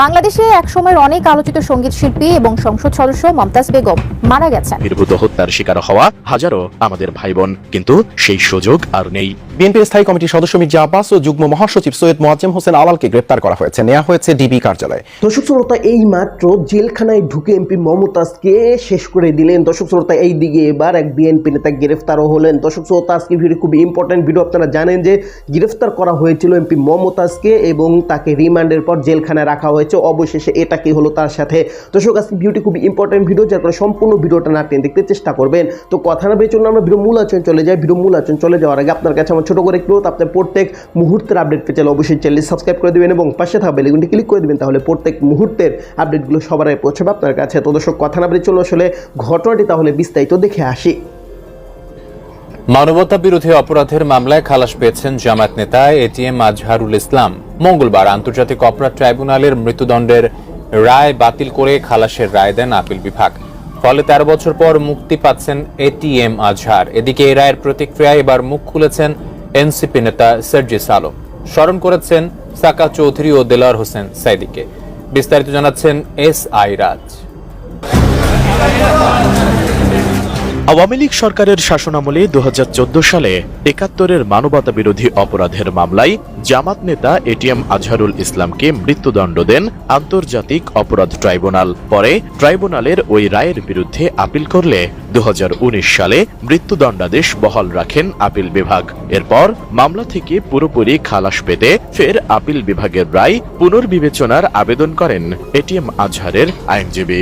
বাংলাদেশে একসময়ের অনেক আলোচিত সংগীত শিল্পী এবং সংসদ সদস্য মমতাজ বেগম মারা গেছেন। নির্ভূত হত্যার শিকার হওয়া হাজারো আমাদের ভাই বোন কিন্তু সেই সুযোগ আর নেই। বিএনপির স্থায়ী কমিটির সদস্য মির্জা আব্বাস ও যুগ্ম মহাসচিব সৈয়দ মোয়াজ্জেম হোসেন আলালকে গ্রেপ্তার করা হয়েছে। নেওয়া হয়েছে ডিবি কার্যালয়ে। দর্শক শ্রোতা, এই মাত্র জেলখানায় ঢুকে এমপি মমতাজকে শেষ করে দিলেন। দর্শক শ্রোতা, এই দিকে এবার এক বিএনপি নেতা গ্রেফতারও হলেন। দর্শক শ্রোতা আজকে ভিডিও খুব ইম্পর্টেন্ট ভিডিও। আপনারা জানেন যে গ্রেফতার করা হয়েছিল এমপি মমতাজকে এবং তাকে রিমান্ডের পর জেলখানায় রাখা হয়েছে। অবশেষে এটা কি হলো তার সাথে? দর্শক আজকে ভিডিওটি খুব ইম্পর্টেন্ট ভিডিও। যার কারণে সম্পূর্ণ ভিডিওটা না টেনে দেখতে চেষ্টা করবেন। তো কথা না বেচুন আমরা ভিডিও মূল আচরণ চলে যাই। ভিডিও মূল আচরণ চলে যাওয়ার আগে আপনার কাছে আমার ছোট করে একটু আপনার প্রত্যেক মুহূর্তের আপডেট পেতে চাইলে অবশ্যই চ্যানেল সাবস্ক্রাইব করে দেবেন এবং পাশে থাকা বেলিগুনটি ক্লিক করে দেবেন, তাহলে প্রত্যেক মুহূর্তের আপডেটগুলো সবার আগে পৌঁছাবে আপনার কাছে। তো দর্শক, কথা না বেরিয়ে চলো আসলে ঘটনাটি তাহলে বিস্তারিত দেখে আসি। মানবতা বিরোধী অপরাধের মামলায় খালাস পেয়েছেন জামায়াত নেতা এটিএম আজহারুল ইসলাম। মঙ্গলবার আন্তর্জাতিক অপরাধ ট্রাইব্যুনালের মৃত্যুদণ্ডের রায় বাতিল করে খালাসের রায় দেন আপিল বিভাগ। ফলে তেরো বছর পর মুক্তি পাচ্ছেন এটিএম আজহার। এদিকে এই রায়ের প্রতিক্রিয়ায় এবার মুখ খুলেছেন এনসিপি নেতা সার্জিস আলম স্মরণ করেছেন সাকা চৌধুরী ও দেলার হোসেন সাইদিকে। বিস্তারিত জানাচ্ছেন এস আই রাজ। আওয়ামী লীগ সরকারের শাসনামলে দু হাজার চোদ্দ সালে একাত্তরের মানবতা বিরোধী অপরাধের মামলায় জামাত নেতা এটিএম আজহারুল ইসলামকে মৃত্যুদণ্ড দেন আন্তর্জাতিক অপরাধ ট্রাইব্যুনাল। পরে ট্রাইব্যুনালের ওই রায়ের বিরুদ্ধে আপিল করলে দুহাজার উনিশ সালে মৃত্যুদণ্ডাদেশ বহাল রাখেন আপিল বিভাগ। এরপর মামলা থেকে পুরোপুরি খালাস পেতে ফের আপিল বিভাগের রায় পুনর্বিবেচনার আবেদন করেন এটিএম আজহারের আইনজীবী।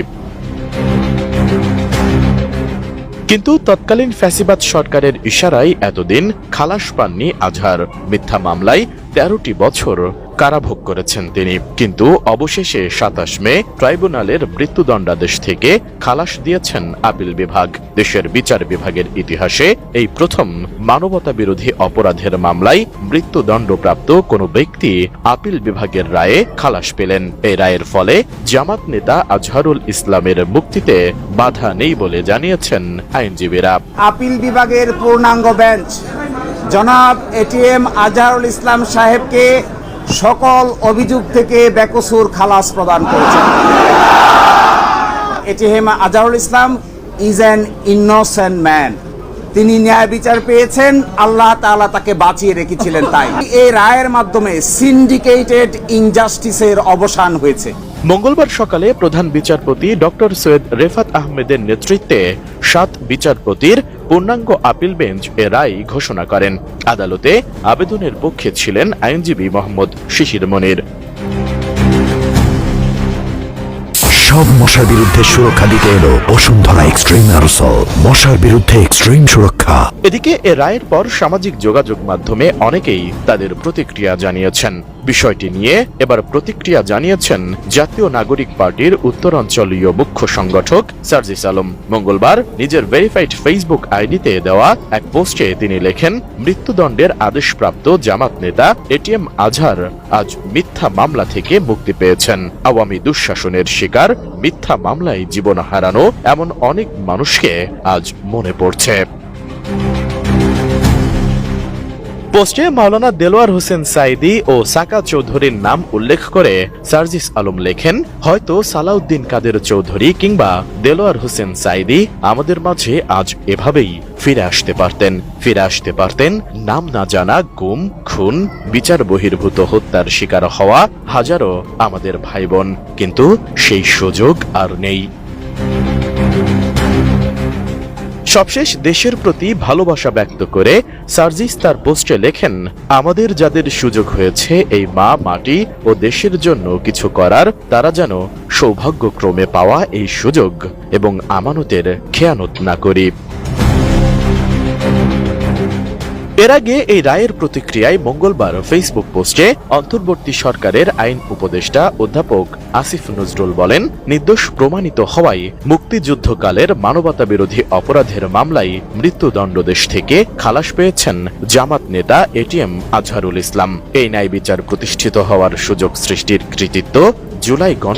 কিন্তু তৎকালীন ফ্যাসিবাদ সরকারের ইশারায় এতদিন খালাস পাননি আজহার। মিথ্যা মামলায় তেরোটি বছর কারাভোগ করেছেন তিনি। কিন্তু অবশেষে সাতাশ মে ট্রাইব্যুনালের মৃত্যুদণ্ডাদেশ থেকে খালাস দিয়েছেন আপিল বিভাগ। দেশের বিচার বিভাগের ইতিহাসে এই প্রথম মানবতা বিরোধী অপরাধের মামলায় মৃত্যুদণ্ডপ্রাপ্ত কোনো ব্যক্তি আপিল বিভাগের রায়ে খালাস পেলেন। এই রায়ের ফলে জামাত নেতা আজহারুল ইসলামের মুক্তিতে বাধা নেই বলে জানিয়েছেন আইনজীবীরা। আপিল বিভাগের পূর্ণাঙ্গ বেঞ্চ জনাব এটিএম আজহারুল ইসলাম সাহেবকে সকল অভিযোগ থেকে বেকসুর খালাস প্রদান করেছেন। ATM Azharul Islam is an innocent man তিনি ন্যায় বিচার পেয়েছেন, আল্লাহ তাআলা তাকে বাঁচিয়ে রেখেছিলেন তাই। এই রায়ের মাধ্যমে সিন্ডিকেটেড ইনজাস্টিসের অবসান হয়েছে। মঙ্গলবার সকালে প্রধান বিচারপতি ডক্টর সৈয়দ রেফাত আহমেদের নেতৃত্বে সাত বিচারপতির পূর্ণাঙ্গ আপিল বেঞ্চ এ রায় ঘোষণা করেন। আদালতে আবেদনের পক্ষে ছিলেন আইনজীবী মোহাম্মদ শিশির মনির। সব মশার বিরুদ্ধে সুরক্ষা দিতে এলো বসুন্ধরা এক্সট্রিম অ্যারোসল। মশার বিরুদ্ধে এক্সট্রিম সুরক্ষা এদিকে এ রায়ের পর সামাজিক যোগাযোগ মাধ্যমে অনেকেই তাদের প্রতিক্রিয়া জানিয়েছেন। বিষয়টি নিয়ে এবার প্রতিক্রিয়া জানিয়েছেন জাতীয় নাগরিক পার্টির উত্তরাঞ্চলীয় মুখ্য সংগঠক সার্জিস আলম। মঙ্গলবার নিজের ভেরিফাইড ফেসবুক আইডিতে দেওয়া এক পোস্টে তিনি লেখেন, মৃত্যুদণ্ডের আদেশপ্রাপ্ত জামাত নেতা এটিএম আজহার আজ মিথ্যা মামলা থেকে মুক্তি পেয়েছেন। আওয়ামী দুঃশাসনের শিকার, মিথ্যা মামলায় জীবন হারানো এমন অনেক মানুষকে আজ মনে পড়ছে। পোস্টে মাওলানা দেলোয়ার হোসেন সাইদি ও সাকা চৌধুরীর নাম উল্লেখ করে সার্জিস আলম লেখেন, হয়তো সালাউদ্দিন কাদের চৌধুরী কিংবা দেলোয়ার হোসেন সাইদি আমাদের মাঝে আজ এভাবেই ফিরে আসতে পারতেন। ফিরে আসতে পারতেন, নাম না জানা, গুম, খুন, বিচার বহির্ভূত হত্যার শিকার হওয়া হাজারো আমাদের ভাই বোন কিন্তু সেই সুযোগ আর নেই। সবশেষ দেশের প্রতি ভালোবাসা ব্যক্ত করে সার্জিস তার পোস্টে লেখেন, আমাদের যাদের সুযোগ হয়েছে, এই মা, মাটি ও দেশের জন্য কিছু করার, তারা যেন সৌভাগ্যক্রমে পাওয়া এই সুযোগ এবং আমানতের খেয়ানত না করি। এর আগে এই রায়ের প্রতিক্রিয়ায় মঙ্গলবার ফেসবুক পোস্টে অন্তর্বর্তী সরকারের আইন উপদেষ্টা অধ্যাপক আসিফ নজরুল বলেন, নির্দোষ প্রমাণিত হওয়ায় মুক্তিযুদ্ধকালের মানবতা বিরোধী অপরাধের মামলায় মৃত্যুদণ্ডদেশ থেকে খালাস পেয়েছেন জামাত নেতা এটিএম আজহারুল ইসলাম। এই ন্যায় বিচার প্রতিষ্ঠিত হওয়ার সুযোগ সৃষ্টির কৃতিত্ব জুলাই গণ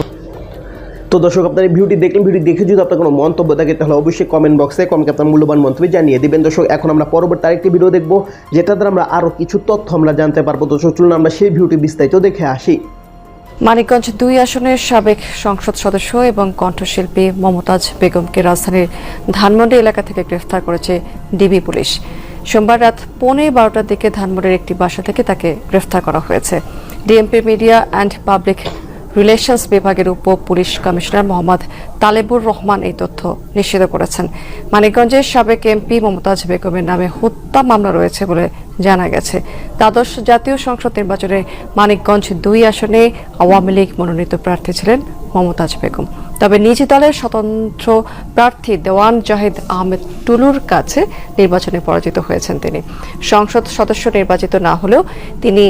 তো দর্শক, আপনার এই ভিডিওটি দেখলেন ভিডিও দেখে যদি আপনার কোনো মন্তব্য থাকে, তাহলে অবশ্যই কমেন্ট বক্সে কমেন্ট আপনার মূল্যবান মন্তব্য জানিয়ে দিবেন। দর্শক, এখন আমরা পরবর্তী আরেকটি ভিডিও দেখব যেটা দ্বারা আমরা আরও কিছু তথ্য আমরা জানতে পারব। দর্শক, চলুন আমরা সেই ভিডিওটি বিস্তারিত দেখে আসি। মানিকগঞ্জ দুই আসনের সাবেক সংসদ সদস্য এবং কণ্ঠশিল্পী মমতাজ বেগমকে রাজধানীর ধানমন্ডি এলাকা থেকে গ্রেফতার করেছে ডিবি পুলিশ। সোমবার রাত পৌনে বারোটার দিকে ধানমন্ডির একটি বাসা থেকে তাকে গ্রেফতার করা হয়েছে। DMP media and public relations বিভাগের উপ পুলিশ কমিশনার মোহাম্মদ তালেবুর রহমান এই তথ্য নিশ্চিত করেছেন। মানিকগঞ্জের সাবেক এমপি মমতাজ বেগমের নামে হত্যা মামলা রয়েছে বলে জানা গেছে। দ্বাদশ জাতীয় সংসদ নির্বাচনে মানিকগঞ্জ দুই আসনে আওয়ামী লীগ মনোনীত প্রার্থী ছিলেন মমতাজ বেগম। তবে নিজ দলের স্বতন্ত্র প্রার্থী দেওয়ান জাহিদ আহমেদ টুলুর কাছে নির্বাচনে পরাজিত হয়েছেন তিনি। সংসদ সদস্য নির্বাচিত না হলেও তিনি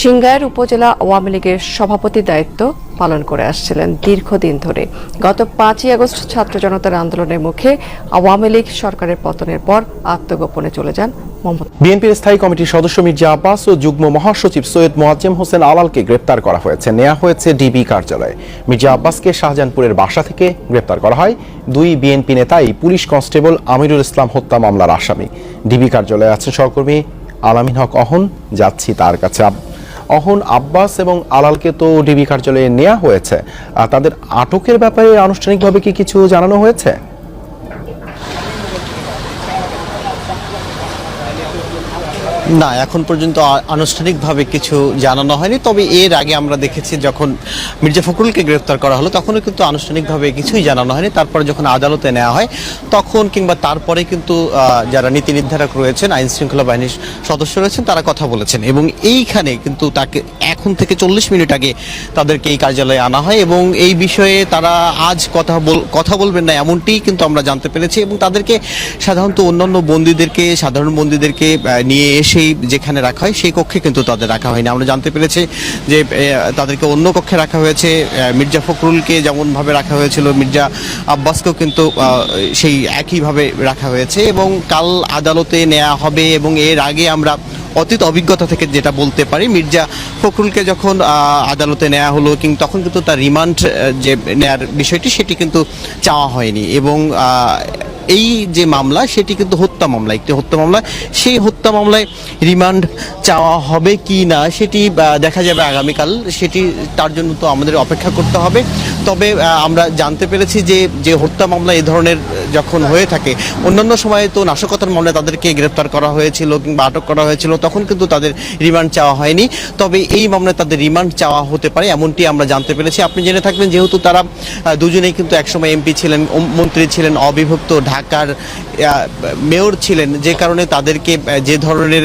সিংগাইর উপজেলা আওয়ামী লীগের সভাপতির দায়িত্ব পালন করে আসছিলেন দীর্ঘদিন ধরে। গত পাঁচই আগস্ট ছাত্র জনতার আন্দোলনের মুখে আওয়ামী লীগ সরকারের পতনের পর আত্মগোপনে চলে যান বিএনপির স্থায়ী কমিটির সদস্য মির্জা আব্বাস ও যুগ্ম মহাসচিব সৈয়দ মোয়াজ্জেম হোসেন আলালকে গ্রেপ্তার করা হয়েছে। নেওয়া হয়েছে ডিবি কার্যালয়ে। মির্জা আব্বাসকে শাহজাহানপুরের বাসা থেকে গ্রেপ্তার করা হয়। দুই বিএনপি নেতাই পুলিশ কনস্টেবল আমিরুল ইসলাম হত্যা মামলার আসামি। ডিবি কার্যালয়ে আছেন সহকর্মী আলামিন হক অহন। যাচ্ছি তার কাছে। অহন আব্বাস এবং আলালকে তো ডিবি কার্যালয়ে নেওয়া হয়েছে। তাদের আটকের ব্যাপারে আনুষ্ঠানিকভাবে কি কিছু জানানো হয়েছে? না, এখন পর্যন্ত আনুষ্ঠানিকভাবে কিছু জানানো হয়নি। তবে এর আগে আমরা দেখেছি যখন মির্জা ফখরুলকে গ্রেফতার করা হলো, তখনও কিন্তু আনুষ্ঠানিকভাবে কিছুই জানানো হয়নি। তারপরে যখন আদালতে নেওয়া হয়, তখন কিংবা তারপরে কিন্তু যারা নীতি নির্ধারক রয়েছেন, আইন শৃঙ্খলা বাহিনীর সদস্য রয়েছেন, তারা কথা বলেছেন। এবং এইখানে কিন্তু তাকে এখন থেকে চল্লিশ মিনিট আগে তাদেরকে এই কার্যালয়ে আনা হয় এবং এই বিষয়ে তারা আজ কথা বল, কথা বলবেন না এমনটি কিন্তু আমরা জানতে পেরেছি এবং তাদেরকে সাধারণত অন্যান্য বন্দীদেরকে, সাধারণ বন্দীদেরকে নিয়ে নিয়ে এসেই যেখানে রাখা হয়, সেই কক্ষে কিন্তু তাদের রাখা হয়নি। আমরা জানতে পেরেছি যে তাদেরকে অন্য কক্ষে রাখা হয়েছে। মির্জা ফখরুলকে যেমনভাবে রাখা হয়েছিল, মির্জা আব্বাসকেও কিন্তু সেই একইভাবে রাখা হয়েছে এবং কাল আদালতে নেওয়া হবে এবং এর আগে আমরা অতীত অভিজ্ঞতা থেকে যেটা বলতে পারি, মির্জা ফখরুলকে যখন আদালতে নেওয়া হলো কিন্তু তখন কিন্তু তার রিমান্ড যে নেয়ার বিষয়টি, সেটি কিন্তু চাওয়া হয়নি এবং এই যে মামলা, সেটি কিন্তু হত্যা মামলা, একটি হত্যা মামলা। সেই হত্যা মামলায় রিমান্ড চাওয়া হবে কি না, সেটি দেখা যাবে আগামীকাল। সেটি, তার জন্য তো আমাদের অপেক্ষা করতে হবে। তবে আমরা জানতে পেরেছি যে যে হত্যা মামলা এই ধরনের যখন হয়ে থাকে, অন্যান্য সময়ে তো নাশকতার মামলায় তাদেরকে গ্রেফতার করা হয়েছিল কিংবা আটক করা হয়েছিল, তখন কিন্তু তাদের রিমান্ড চাওয়া হয়নি। তবে এই মামলায় তাদের রিমান্ড চাওয়া হতে পারে, এমনটি আমরা জানতে পেরেছি। আপনি জেনে থাকবেন, যেহেতু তারা দুজনেই কিন্তু একসময় এমপি ছিলেন মন্ত্রী ছিলেন, অবিভক্ত ঢাকার মেয়র ছিলেন, যে কারণে তাদেরকে যে ধরনের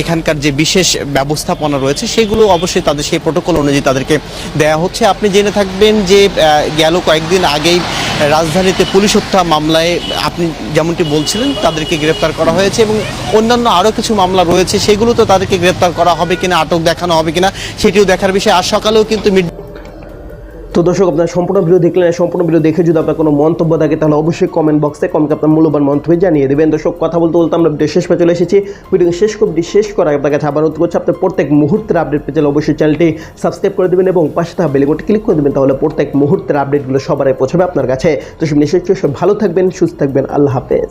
এখানকার যে বিশেষ ব্যবস্থাপনা রয়েছে, সেগুলো অবশ্যই তাদের, সেই প্রোটোকল অনুযায়ী তাদেরকে দেয়া হচ্ছে। আপনি জেনে থাকবেন যে গেল কয়েকদিন আগেই রাজধানীতে পুলিশ হত্যা মামলায় আপনি যেমনটি বলছিলেন, তাদেরকে গ্রেপ্তার করা হয়েছে এবং অন্যান্য আরও কিছু মামলা রয়েছে, সেগুলো তো তাদেরকে গ্রেপ্তার করা হবে কিনা, আটক দেখানো হবে কিনা, সেটিও দেখার বিষয়। আর সকালেও কিন্তু মির্জা তো দর্শক, আপনার সম্পূর্ণ ভিডিও দেখলেন সম্পূর্ণ ভিডিও দেখে যদি আপনার কোনো মন্তব্য থাকে, তাহলে অবশ্যই কমেন্ট বক্সে কমেন্ট আপনার মূল্যবান মন্তব্য জানিয়ে দেবেন। দর্শক, কথা বলতে বলতে আমরা ভিডিও শেষ পে চলে এসেছি। ভিডিও শেষ করে শেষ করা আপনার কাছে আবার অনুরোধ করছি, আপনার প্রত্যেক মুহূর্তের আপডেট পেতে অবশ্যই চ্যানেলটি সাবস্ক্রাইব করে দেবেন এবং পাশে থাকা বেলেগোটি ক্লিক করে দেবেন, তাহলে প্রত্যেক মুহূর্তের আপডেটগুলো সবার পৌঁছাবে আপনার কাছে। তো সব নিশ্চয়ই সব ভালো থাকবেন, সুস্থ থাকবেন, আল্লাহ হাফেজ।